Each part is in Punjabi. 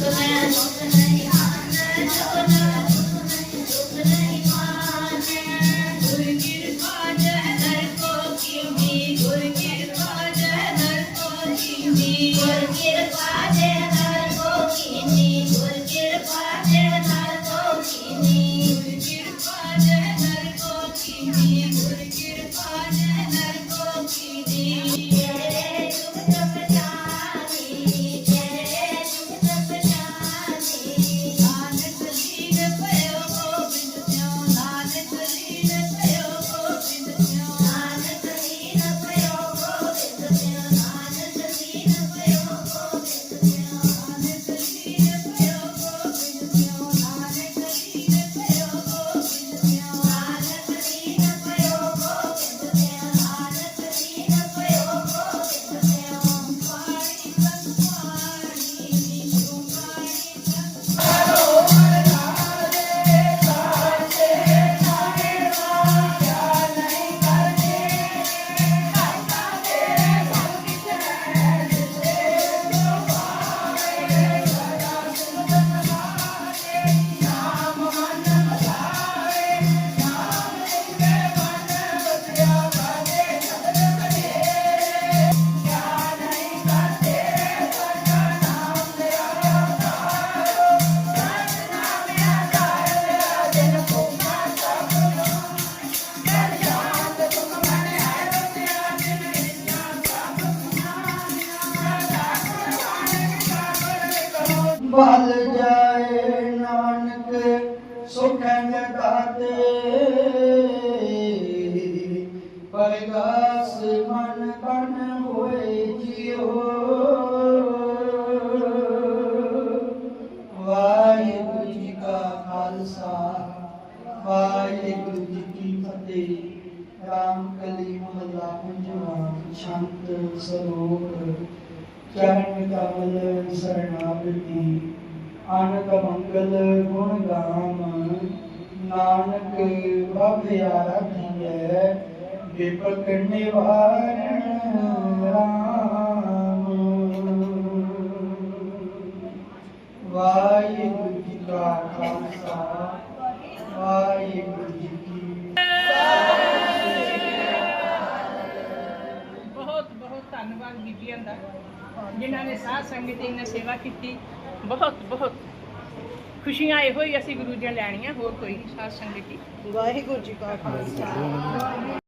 ਬਲ ਵਾਹਿਗੁਰੂ ਜੀ ਕੀ ਫਤਿਹ। ਰਾਮ ਕਲੀ ਮਹਲਾ ਪੰਜਵਾ ਸ਼ਾਂਤ ਸਰੋਵਰ। ਚਰਨ ਕਮਲ ਸਰਣਾਗਤੀ। ਆਨੰਦ ਮੰਗਲ ਗੁਣ ਗਾਮ। ਨਾਨਕ ਪ੍ਰਭ ਆਰਾਧਿਐ। ਵਿਪਕ ਨਿਵਾਰਣ ਸੰਗਤ ਦੀ ਇਹਨਾਂ ਸੇਵਾ ਕੀਤੀ। ਬਹੁਤ ਬਹੁਤ ਖੁਸ਼ੀਆਂ ਇਹੋ ਹੀ ਅਸੀਂ ਗੁਰੂ ਦੀਆਂ ਲੈਣੀਆਂ, ਹੋਰ ਕੋਈ ਨਹੀਂ ਸਾਧ ਸੰਗਤ ਦੀ ਵਾਹਿਗੁਰੂ ਜੀ ਕਾ ਖਾਲਸਾ।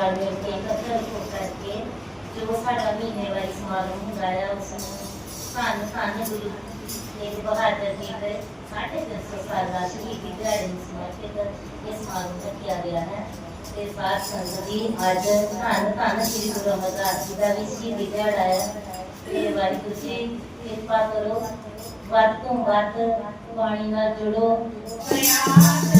ਰਲ ਮਿਲ ਕੇ ਇਕੱਠੇ ਹੋ ਕਰਕੇ ਜੋ ਸਾਡਾ ਮਹੀਨੇ ਵਾਰੀ ਸਮਾਗਮ ਹੁੰਦਾ ਹੈ ਉਸ ਨੂੰ ਧੰਨ ਧੰਨ ਗੁਰੂ ਤੇਗ ਬਹਾਦਰ ਜੀ ਦੇ ਸਾਢੇ ਤਿੰਨ ਸੌ ਸਾਲਾ ਸ਼ਹੀਦੀ ਦਿਹਾੜੇ ਨੂੰ ਸਮਰਪਿਤ ਇਹ ਸਮਾਗਮ ਰੱਖਿਆ ਗਿਆ ਹੈ। ਤੇ ਸਾਧ ਸੰਗਤ ਜੀ ਅੱਜ ਧੰਨ ਧੰਨ ਸ੍ਰੀ ਗੁਰੂ ਅਮਰਦਾਸ ਜੀ ਦਾ ਵੀ ਸ਼ਹੀਦੀ ਦਿਹਾੜਾ ਹੈ ਤੇ ਵਾਹਿਗੁਰੂ ਜੀ, ਕਿਰਪਾ ਕਰੋ, ਵੱਧ ਤੋਂ ਵੱਧ ਬਾਣੀ ਨਾਲ ਜੁੜੋ। ਸੋ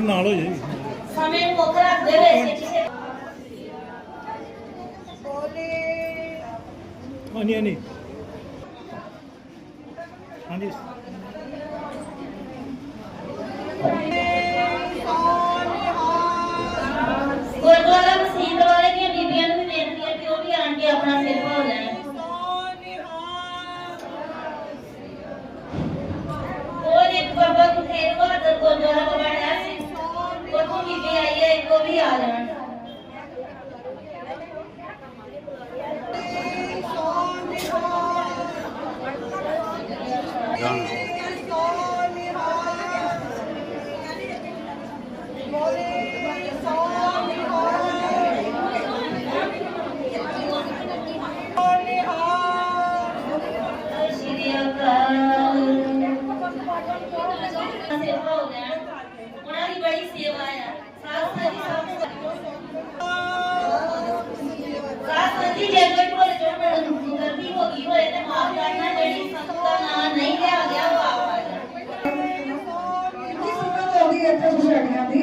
ਥੋੜਾ ਨਾਲ ਹੋ ਜਾਏ ਸਮੇਂ ਮੁੱਖ ਰੱਖਦੇ ਹੋਏ ਕਿਸੇ ਹਾਂਜੀ ਹਾਂਜੀ ਹਾਂਜੀ। ਹੈ ਇੱਕ ਉਹ ਵੀ ਆ ਜਾਣ ਸ਼੍ਰੀ ਅਕਾਲ ਸਿਰ ਭੋ ਲੈਣ ਉਹਨਾਂ ਦੀ ਬੜੀ ਸੇਵਾ ਆ ਸਾਧ ਸੰਗਤ ਸਾਧ ਸੰਗਤ ਜੀ ਜੇ ਕੋਈ ਭੁੱਲ ਚੁੱਕ ਗਲਤੀ ਹੋ ਗਈ ਹੋਏ ਤੇ ਮਾਫ ਕਰਨਾ ਜਿਹੜੀ ਸੰਗਤ ਦਾ ਨਾਮ ਨਹੀਂ ਲਿਆ ਗਿਆ ਉਹ ਆਪ ਆ ਜਾਣ ਜਿਸ ਸੰਗਤ ਆਉਂਦੀ ਹੈ ਇੱਥੇ ਸੁਸਾਇਟੀਆਂ ਦੀ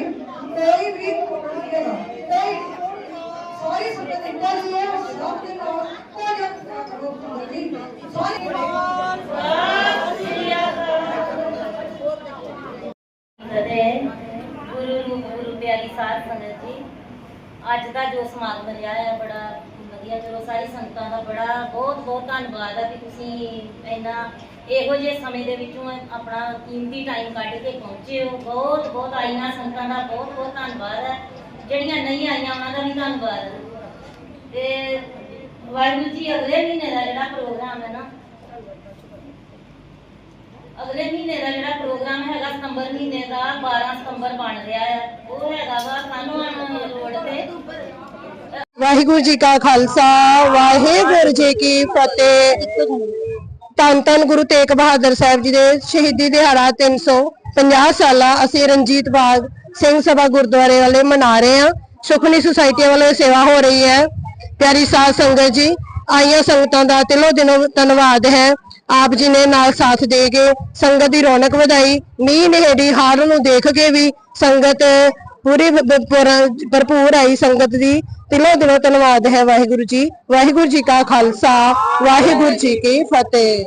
ਕੋਈ ਵੀ ਨਹੀਂ ਹੈਗਾ ਕੋਈ ਸਾਰੀ ਸੰਗਤ ਇੱਦਾਂ ਦੀ ਹੈ ਸਭ ਦੇ ਨਾਲ ਕੋਈ ਕਰੋ ਨਹੀਂ ਸਾਰੀ ਸਤਿ ਸ੍ਰੀ ਅਕਾਲ ਤੇ ਗੁਰੂ ਰੂਪ ਗੁਰੂ ਪਿਆਰੀ ਸਾਧ ਸੰਗਤ ਜੀ ਅੱਜ ਦਾ ਜੋ ਸਮਾਗਮ ਰਿਹਾ ਹੈ, ਬੜਾ ਵਧੀਆ, ਚਲੋ ਸਾਰੀ ਸੰਗਤਾਂ ਦਾ ਬੜਾ ਬਹੁਤ ਬਹੁਤ ਧੰਨਵਾਦ ਹੈ ਕਿ ਤੁਸੀਂ ਇੰਨਾ ਇਹੋ ਜਿਹੇ ਸਮੇਂ ਦੇ ਵਿੱਚੋਂ ਆਪਣਾ ਕੀਮਤੀ ਟਾਈਮ ਕੱਢ ਕੇ ਪਹੁੰਚੇ ਹੋ। ਬਹੁਤ ਬਹੁਤ ਆਈਆਂ ਸੰਗਤਾਂ ਦਾ ਬਹੁਤ ਬਹੁਤ ਧੰਨਵਾਦ ਹੈ ਜਿਹੜੀਆਂ ਨਹੀਂ ਆਈਆਂ, ਉਹਨਾਂ ਦਾ ਵੀ ਧੰਨਵਾਦ ਤੇ ਵਾਹਿਗੁਰੂ ਜੀ, ਅਗਲੇ ਮਹੀਨੇ ਦਾ ਜਿਹੜਾ ਪ੍ਰੋਗਰਾਮ ਹੈ ਨਾ ਅਗਲੇ ਮਹੀਨੇ ਦਾ ਜਿਹੜਾ ਪ੍ਰੋਗਰਾਮ ਹੈਗਾ ਸਤੰਬਰ ਮਹੀਨੇ ਦਾ 12 ਸਤੰਬਰ ਬਣ ਰਿਹਾ ਹੈ। ਉਹ ਹੈਗਾ ਵਾ ਕਾਨੂੰਨ ਰੋਡ ਤੇ। ਵਾਹਿਗੁਰੂ ਜੀ ਕਾ ਖਾਲਸਾ, ਵਾਹਿਗੁਰੂ ਜੀ ਕੀ ਫਤਿਹ। ਧੰਨ ਧੰਨ ਗੁਰੂ ਤੇਗ ਬਹਾਦਰ ਸਾਹਿਬ ਜੀ ਦੇ ਸ਼ਹੀਦੀ ਦਿਹਾੜਾ 350 ਸਾਲਾ ਅਸੀਂ ਰਣਜੀਤ ਬਾਗ ਸਿੰਘ ਸਭਾ ਗੁਰਦੁਆਰੇ ਵਾਲੇ ਮਨਾ ਰਹੇ ਹਾਂ। ਸੁਖਨੀ ਸੁਸਾਇਟੀ ਵੱਲੋਂ ਇਹ ਸੇਵਾ ਹੋ ਰਹੀ ਹੈ। ਪਿਆਰੀ ਸਾਧ ਸੰਗਤ ਜੀ, ਆਈਆਂ ਸੰਗਤਾਂ ਦਾ ਦਿਲੋਂ ਦਿਲੋਂ ਧੰਨਵਾਦ ਹੈ। ਆਪ ਜੀ ਨੇ ਨਾਲ ਸਾਥ ਦੇ ਕੇ ਸੰਗਤ ਦੀ ਰੌਣਕ ਵਧਾਈ। ਮੀਂਹ ਨੇੜੀ ਹਾਰ ਨੂੰ ਦੇਖ ਕੇ ਵੀ ਸੰਗਤ ਪੂਰੀ ਭਰਪੂਰ ਆਈ ਸੰਗਤ ਦੀ। ਦਿਲੋਂ ਦਿਲੋਂ ਧੰਨਵਾਦ ਹੈ ਵਾਹਿਗੁਰੂ ਜੀ। ਵਾਹਿਗੁਰੂ ਜੀ ਕਾ ਖਾਲਸਾ। ਵਾਹਿਗੁਰੂ ਜੀ ਕੀ ਫਤਿਹ।